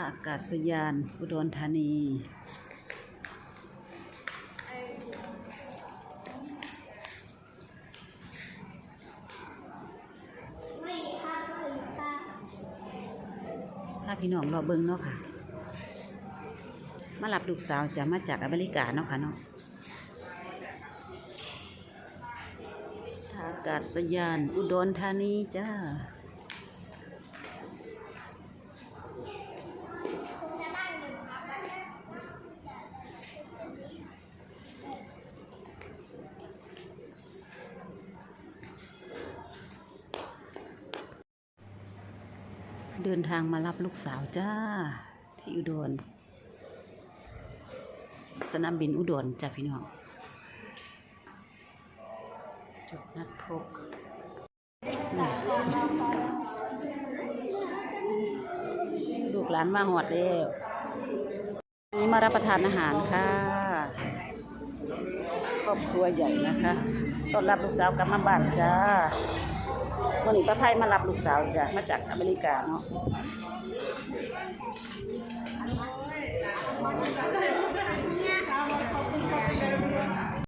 ากาศยานอุดรธานี ถ้าพี่น้องรอเบิ่งเนาะค่ะ มารับลูกสาวจะมาจากอเมริกาเนาะค่ะเนาะท่าอากาศยานอุดรธานีจ้า เดินทางมารับลูกสาวจ้า ที่อุดรสนามบินอุดรจ้าพี่น้องจุดนัดพบลูกหลานมาหอดแล้ววันนี้มารับประทานอาหารค่ะ ครอบครัวใหญ่นะคะต้อนรับลูกสาวกลับมาบ้านจ้า นี้ป้าไพ่มารับลูกสาวจ้ะมาจากอเมริกาเนาะ